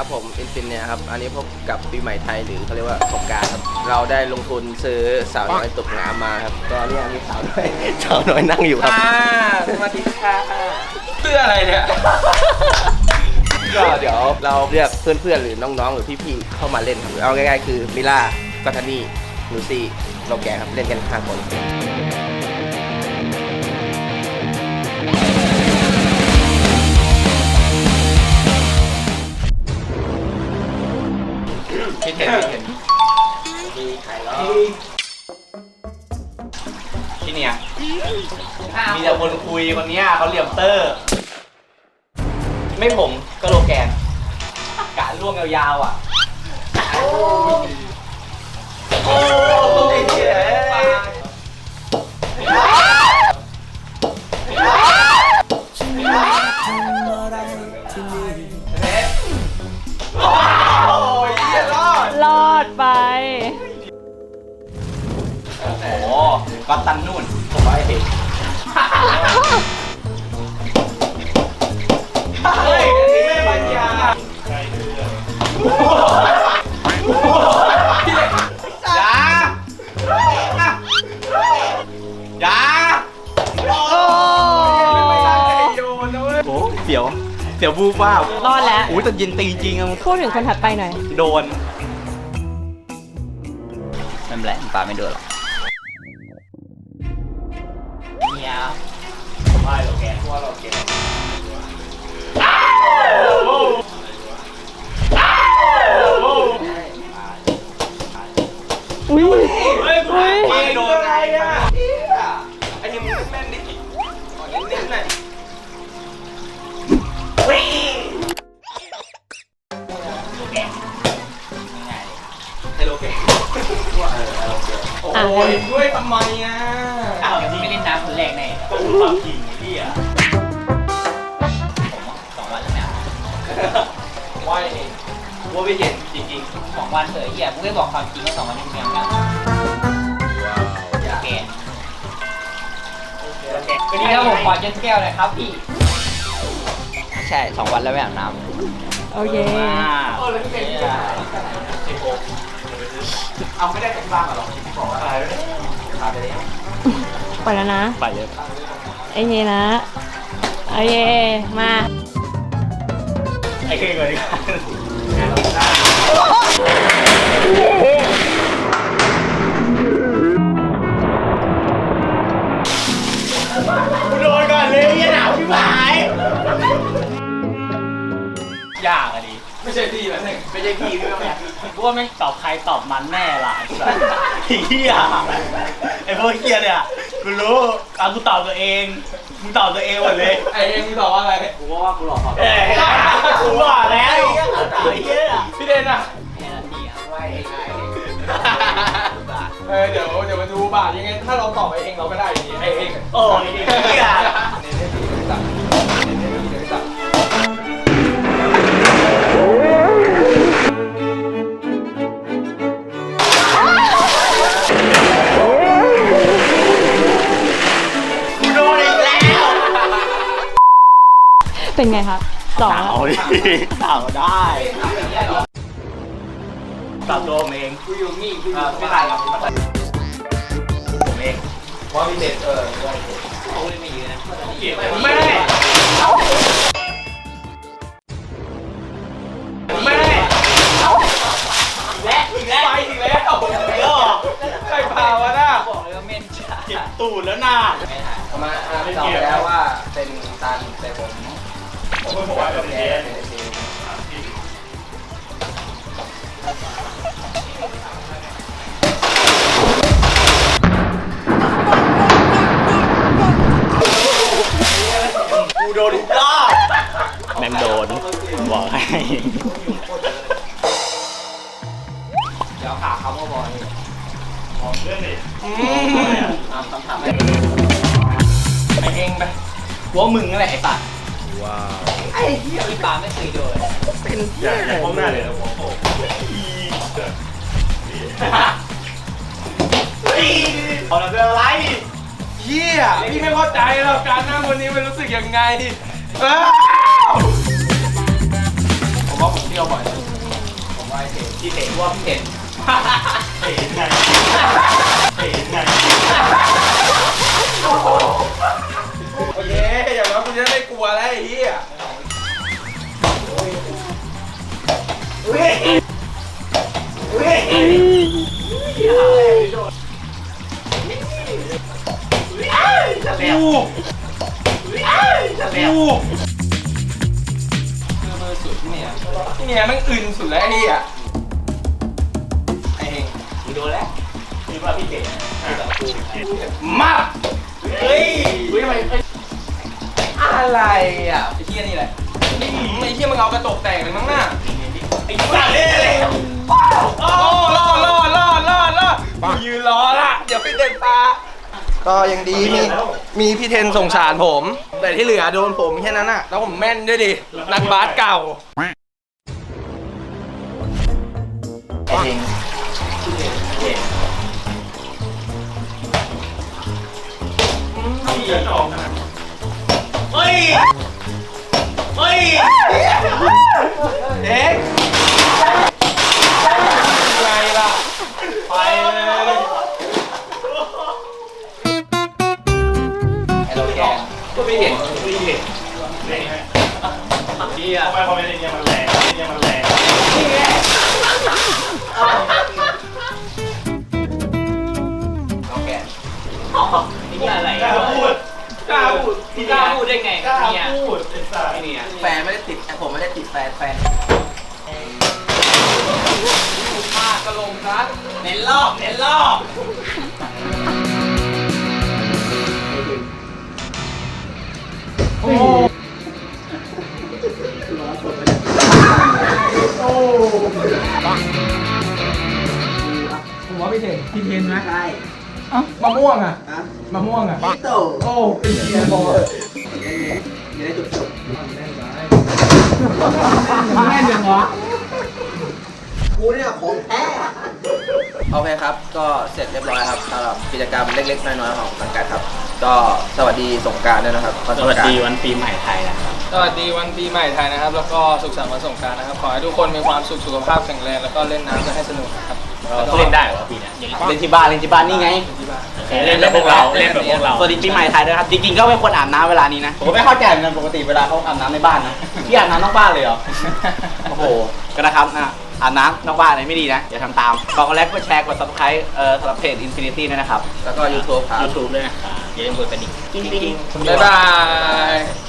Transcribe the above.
ครับผมอินฟินเนี่ยครับ อันนี้พบกับปีใหม่ไทยหรือเขาเรียกว่าสงกรารครับ เราได้ลงทุนซื้อสาวน้อยตกน้ำมาครับ ก็เนี่ยมีสาวน้อย สาวน้อยนั่งอยู่ครับ สวัสดีค่ะเสื้ออะไรเนี่ย ก็เดี๋ยวเราเรียกเพื่อนๆ หรือน้องๆ หรือพี่ๆ เข้ามาเล่นครับ เอาง่ายๆ คือมิล่ากัตานี่ลูซี่โลแกครับ เล่นกัน 5 คน คิดเห็นคิดเห็นมีไข่ล้อที่เนี่ย มีแต่คนคุยคนเนี้ยเขาเหลี่ยมเตอร์ ไม่ผมก็โลแกนกะล่วงยาวๆอะ โอ้ไอ้เหี้ ก็ตันนู่นผมว่าไอ้เด็กเฮ้ยอันนี้ไม่ปัญญาอย่าอย่าโอ้โอ้เสียว เสียวบูบว้าวรอดแล้วโอ้ยแต่เย็นตีจริงอะพูดถึงคนถัดไปหน่อย โดนไม่เป็นไรปลาไม่โดนหรอก ผมว่าเราแกนว่าเราแกนอุ้ยเฮ้ยอุ้ยไม่โดนไงอะไอ้นี่มึงแม่นดิขอเน้นๆหน่อยให้โลเกโอ้โหด้วยทำไมอะอ้าวที่ไม่เล่นน้ำคนแรกแน่ก็รู้ความจริงไอ้ พี่อะผมอะสองวันแล้วเนี่ยว่าเองว่าไม่เห็นจริงสองวันเถอะเหี้ยกูไม่บอกความจริงว่าสองวันนี้กูยังกันแกๆก็ดีครับผมขอเจ็ดแก้วเลยครับพี่ใช่สองวันแล้วไม่อาบน้ำโอเคเออแล้วพี่เป็นสิบหกเอาไม่ได้จากที่บ้านมาหรอกที่บอกว่าอะไรพาไปแล้วไปแล้วนะ ไปเลย ไอ้เยนะโอเคมาไอ้เก่งเลยโดนก่อนเลยยันหนาวพี่หมายยากอะดิไม่ใช่พี่แล้วหนึ่งไม่ใช่พี่ด้วยแม่กูว่าไม่งตอบใครตอบมันแน่ล่ะไอ้สัสไอ้เหี้ยไอ้พวกเหี้ยเนี่ย กูรู้เอากูตอบตัวเอง มึงตอบตัวเองหมดเลยไอ้เอ็มมึงตอบว่าอะไรกูว่ากูหลอกเอ้ยกูบอกแล้วไอ้เหี้ยพี่เดนอะแค่นั้นเองอะเออเดี๋ยวเดี๋ยวมาดูบาทยังไงถ้าเราตอบไปเองเราก็ได้อยู่ดีไอเองโอ้ยไอ้เหี้ยเน้นให้ดีเลย เป็นไงครับสองเอาดิเอาได้ตอบตัวผมเองกูอยู่นี่กูออ่ายู่ไม่บ้าตานยครับผมเองเพราะพี่เดนเออเขาเลยไม่ยืนนะแม่แม่และอีกแล้วไปอีกแล้วเยอะใครพาวะน่ะบอกเลยว่าเม่นจ้าเจ็บตูดแล้วน่ะไม่ถ่ายเอามาอ่าตอบไปแล้วว่าเป็นตันแต่ผม ผมไม่บอกว่าเป็นแพ้เจ๊เป็นไอทีมกูโดนทุกรอบแม่งโดนบอกให้เดี๋ยวขาเขามาบอกเลยของเรื่องนี้เอาคำถามไอ้เองไปกูว่ามึงนั่นแหละไอ้สัตว์ ไอ้เหี้ยพี่ปาไม่เคยโดนอย่าอย่าก้มหน้าเลยนะผมเอาละเป็นอะไรเฮียพี่ไม่เข้าใจหรอกการนั่งวันนี้มันรู้สึกยังไงอ้าวผว่าผมเที่ยวบ่อยผมว่าไอ้เทนที่เห็นว่าพี่เห็น เฮงมึงโดนแล้วคิดว่าพี่เห็นมาเฮ้ยเฮ้ยทำไมอะไรอะไอ้เหี้ยนี่แหละไอ้เหี้ยมึงเอากระจกแตกเลยมั้งน่ะไอ้สัตว์เนี่ยเลยโอ้รอดรอดรอดรอดรอดกูยืนรอละเดี๋ยวไปเด็ดตาก็ยังดีมีมีพี่เทนสงสารผม แต่ที่เหลือโดนผมแค่นั้นน่ะ แล้วผมแม่นด้วยดิ นักบาสเก่าไอ้เอง เฮ้ย เฮ้ยเอ๊ะไงล่ะ ไปเลยไอ้โลแกนก็ไม่เห็นพี่เห็น นี่อะไรกล้าพูดกล้าพูดพี่กล้าพูดได้ไงกล้าพูดไอ้สัตว์ไอ้เนี่ยแฟนไม่ได้ติดผมไม่ได้ติดแฟนแฟนมากก็ลงซะเน้นรอบเน้นรอบผมว่าพี่เทนพี่เทนนะใช่ มะม่วงอะมะม่วงอะโตโอ้เป็นเชียร์บอลยังได้จุดจบแม่นยังวะกูเนี่ยของแท้โอเคครับ ก็เสร็จเรียบร้อยครับสำหรับกิจกรรมเล็กๆน้อยๆของสังกัดครับ ก็สวัสดีสงกรารด้วยนะครับสวัสดีวันปีใหม่ไทยนะครับ สวัสดีวันปีใหม่ไทยนะครับ แล้วก็สุขสันต์วันสงกรานต์นะครับ ขอให้ทุกคนมีความสุขสุขภาพแข็งแรงแล้วก็เล่นน้ำกันให้สนุกนะครับ เล่นได้เหรอปีเนี้ยเล่นที่บ้านเล่นที่บ้านนี่ไงเล่นแบบพวกเราเล่นแบบพวกเราสวัสดีปีใหม่ไทยด้วยครับจริงๆก็ไม่ควรอาบน้ำเวลานี้นะผมก็ไม่เข้าใจเหมือนกันปกติเวลาเขาอาบน้ำในบ้านนะพี่อาบน้ำนอกบ้านเลยเหรอโอ้โหก็นะครับนะอาบน้ำนอกบ้านอะไรไม่ดีนะอย่าทำตามกดไลค์กดแชร์กด subscribe เอ่อสำหรับเพจ Infinity ด้วยนะครับ แล้วก็ YouTube ครับยูทูบด้วยนะครับอย่าลืมกดกระดิ่งจริงๆบ๊ายบาย